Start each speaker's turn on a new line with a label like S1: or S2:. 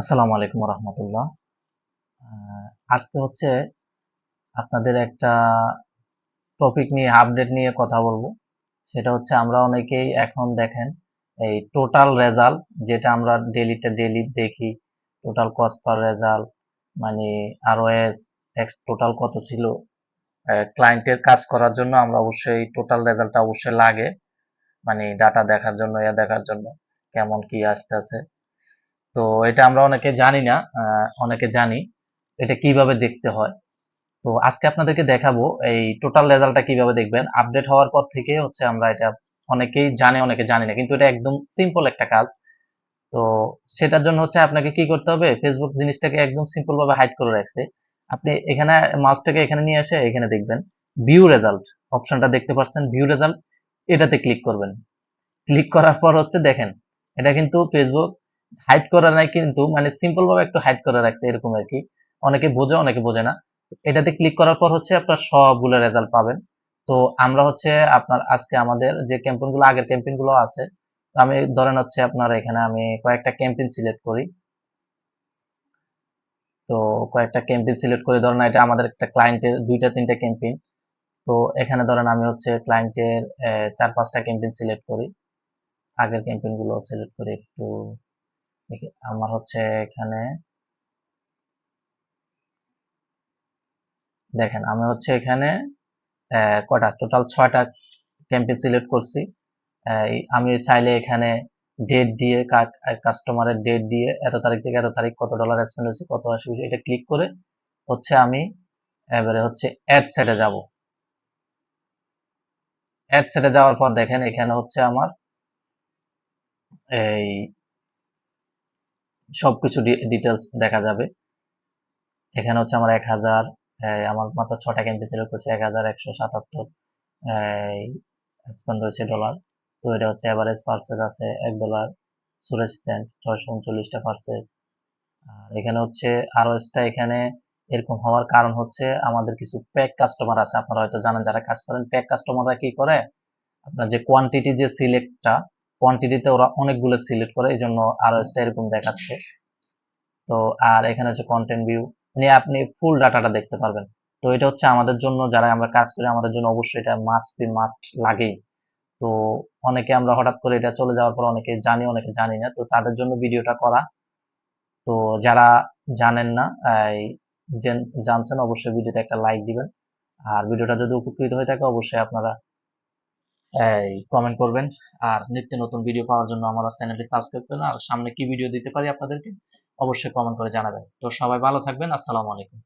S1: আসসালামু আলাইকুম রহমতুল্লাহ আজকে হচ্ছে আপনাদের একটা টপিক নিয়ে আপডেট নিয়ে কথা বলব। সেটা হচ্ছে আমরা অনেকেই এখন দেখেন এই টোটাল রেজাল্ট যেটা আমরা ডেলিতে ডেলি দেখি টোটাল কস্ট পার রেজাল্ট মানে আরওএস এক্স টোটাল কত ছিল ক্লায়েন্টের কাজ করার জন্য আমরা অবশ্যই টোটাল রেজাল্টটা অবশ্যই লাগে মানে ডাটা দেখার জন্য, ইয়া দেখার জন্য, কেমন কি আসতেছে। তো এটা আমরা অনেকে জানি না অনেকে জানি এটা কীভাবে দেখতে হয়। তো আজকে আপনাদেরকে দেখাবো এই টোটাল রেজাল্টটা কীভাবে দেখবেন। আপডেট হওয়ার পর থেকে হচ্ছে আমরা এটা অনেকেই জানে, অনেকে জানি না, কিন্তু এটা একদম সিম্পল একটা কাজ। তো সেটার জন্য হচ্ছে আপনাকে কি করতে হবে ফেসবুক জিনিসটাকে একদম সিম্পল ভাবে হাইড করে রাখছে। আপনি এখানে মাউসটাকে এখানে নিয়ে এসে এখানে দেখবেন ভিউ রেজাল্ট অপশনটা দেখতে পাচ্ছেন ভিউ রেজাল্ট এটাতে ক্লিক করবেন। ক্লিক করার পর হচ্ছে দেখেন, এটা কিন্তু ফেসবুক হাইড করা নাই কিন্তু মানে সিম্পল ভাবে একটু হাইড করে রাখছে, এরকম আর কি। অনেকে বোঝে অনেকে বোঝে না। এটাতে ক্লিক করার পর হচ্ছে আপনার সবগুলো রেজাল্ট পাবেন। তো আমরা হচ্ছে আপনার আজকে আমাদের যে ক্যাম্পেইনগুলো, আগের ক্যাম্পেইনগুলো আছে আমি ধরেন হচ্ছে আপনার এখানে আমি কয়েকটা ক্যাম্পেইন সিলেক্ট করি। তো কয়েকটা ক্যাম্পেইন সিলেক্ট করে ধরেন এটা আমাদের একটা ক্লায়েন্টের দুইটা, তিনটা ক্যাম্পেইন তো এখানে ধরেন আমি হচ্ছে ক্লায়েন্টের চার, পাঁচটা ক্যাম্পেইন সিলেক্ট করি। আগের ক্যাম্পেইনগুলো সিলেক্ট করি একটু আমার হচ্ছে এখানে দেখেন, আমি হচ্ছে এখানে কয়টা? টোটাল ছয়টা ক্যাম্পেইন সিলেক্ট করছি। আমি চাইলে এখানে ডেট দিয়ে কাস্টমারের ডেট দিয়ে এত তারিখ থেকে এত তারিখ কত ডলার স্পেন্ড হয়েছে, কত আসে এটা ক্লিক করে হচ্ছে আমি এবারে হচ্ছে অ্যাড সেটে যাব। অ্যাড সেটে যাওয়ার পর দেখেন, এখানে হচ্ছে আমার এই সবকিছু ডিটেলস দেখা যাবে। এখানে হচ্ছে আমার এক হাজার আমার মাত্র ছটা ক্যাম্পে করছে এক হাজার একশো সাতাত্তর স্পেন্ড ডলার তো এটা হচ্ছে এভারেজ পার্সেস আছে এক ডলার চুরাশি সেন্ট ছয়শো উনচল্লিশটা পার্সেস আর এখানে হচ্ছে আরও এসটা এখানে এরকম হওয়ার কারণ হচ্ছে আমাদের কিছু প্যাক কাস্টমার আছে। আপনারা হয়তো জানেন যারা কাজ করেন প্যাক কাস্টমাররা কি করে? আপনার যে কোয়ান্টিটি যে সিলেক্টটা কোয়ান্টিটিতে ওরা অনেকগুলো সিলেক্ট করে এই জন্য আরও এরকম দেখাচ্ছে। তো, আর এখানে হচ্ছে কন্টেন্ট ভিউ মানে আপনি ফুল ডাটাটা দেখতে পারবেন। তো এটা হচ্ছে আমাদের জন্য, যারা আমরা কাজ করি, আমাদের জন্য অবশ্যই এটা মাস্ট বি মাস্ট লাগেই। তো অনেকে আমরা হঠাৎ করে এটা চলে যাওয়ার পর অনেকে জানি অনেকে জানি না। তো তাদের জন্য ভিডিওটা করা। তো যারা জানেন না, এই জানছেন, অবশ্যই ভিডিওতে একটা লাইক দিবেন। আর ভিডিওটা যদি উপকৃত হয়ে থাকে, অবশ্যই আপনারা এই কমেন্ট করবেন। আর নিত্য নতুন ভিডিও পাওয়ার জন্য আমার চ্যানেলটি সাবস্ক্রাইব করবেন। আর সামনে কি ভিডিও দিতে পারি আপনাদেরকে? অবশ্যই কমেন্ট করে জানাবেন। তো সবাই ভালো থাকবেন। আসসালামু আলাইকুম।